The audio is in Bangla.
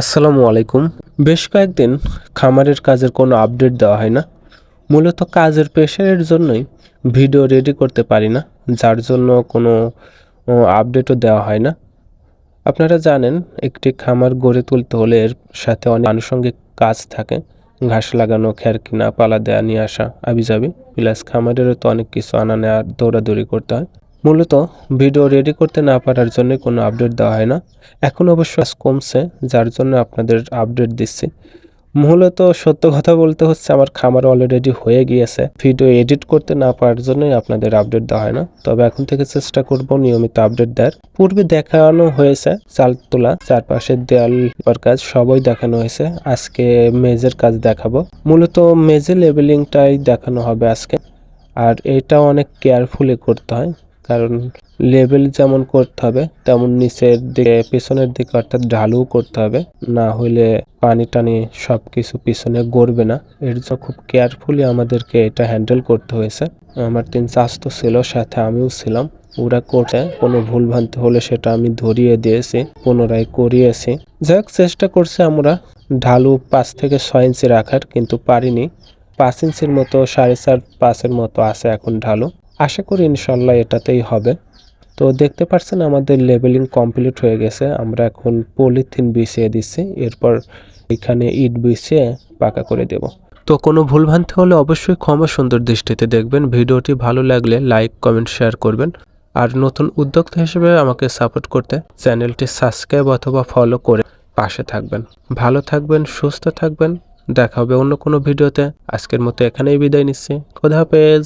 আসসালামু আলাইকুম। বেশ কয়েকদিন খামারের কাজের কোনো আপডেট দেওয়া হয় না। মূলত কাজের প্রেশারের জন্যই ভিডিও রেডি করতে পারি না, যার জন্য কোনো আপডেটও দেওয়া হয় না। আপনারা জানেন, একটি খামার গড়ে তুলতে হলে এর সাথে অনেক আনুষঙ্গিক কাজ থাকে। ঘাস লাগানো খ্যার কিনা, পালা দেয়া, নিয়ে আসা, আবিজাবি। প্লাস খামারেরও তো অনেক কিছু আনা নেওয়া দৌড়াদৌড়ি করতে হয়। মূলত ভিডিও রেডি করতে না পারার জন্য কোনো আপডেট দেওয়া হয় না। এখন অবশ্য কমছে, যার জন্য আপনাদের আপডেট দিচ্ছি। মূলত সত্য কথা বলতে হচ্ছে, আমার খামার অলরেডি হয়ে গিয়েছে। ভিডিও এডিট করতে না পারার জন্যই আপনাদের আপডেট দেওয়া হয় না। তবে এখন থেকে চেষ্টা করব নিয়মিত আপডেট দেওয়ার। পূর্বে দেখানো হয়েছে, চাল তোলা চারপাশের দেয়াল কাজ সবই দেখানো হয়েছে। আজকে মেজের কাজ দেখাবো। মূলত মেজে লেবেলিংটাই দেখানো হবে আজকে। আর এটা অনেক কেয়ারফুলি করতে হয়। কারণ লেবেল যেমন করতে হবে, তেমন নিচের দিকে, পিছনের দিকে অর্থাৎ ঢালু করতে হবে। না হলে পানি টানি সব কিছু পিছনে গড়বে না। এর জন্য খুব কেয়ারফুলি আমাদেরকে এটা হ্যান্ডেল করতে হয়েছে। আমার তিন চাস্তো ছিল, সাথে আমিও ছিলাম। ওরা করতে কোনো ভুল ভ্রান্তি হলে সেটা আমি ধরিয়ে দিয়েছি, পুনরায় করিয়েছি। যাই চেষ্টা করছি আমরা। ঢালু পাঁচ থেকে ছয় ইঞ্চি রাখার, কিন্তু পারিনি। পাঁচ ইঞ্চির মতো, সাড়ে চার, পাঁচের মতো আছে এখন ঢালু। আশা করি ইনশাল্লাহ এটাতেই হবে। তো দেখতে পাচ্ছেন আমাদের লেবেলিং কমপ্লিট হয়ে গেছে। আমরা এখন পলিথিন বিছিয়ে দিচ্ছি। এরপর এখানে ইট বিছিয়ে পাকা করে দেব। তো কোনো ভুলভ্রান্তি হলে অবশ্যই ক্ষমা সুন্দর দৃষ্টিতে দেখবেন। ভিডিওটি ভালো লাগলে লাইক, কমেন্ট, শেয়ার করবেন। আর নতুন উদ্যোক্তা হিসেবে আমাকে সাপোর্ট করতে চ্যানেলটি সাবস্ক্রাইব অথবা ফলো করে পাশে থাকবেন। ভালো থাকবেন, সুস্থ থাকবেন। দেখা হবে অন্য কোনো ভিডিওতে। আজকের মতো এখানেই বিদায় নিচ্ছি। খোদা হাফেজ।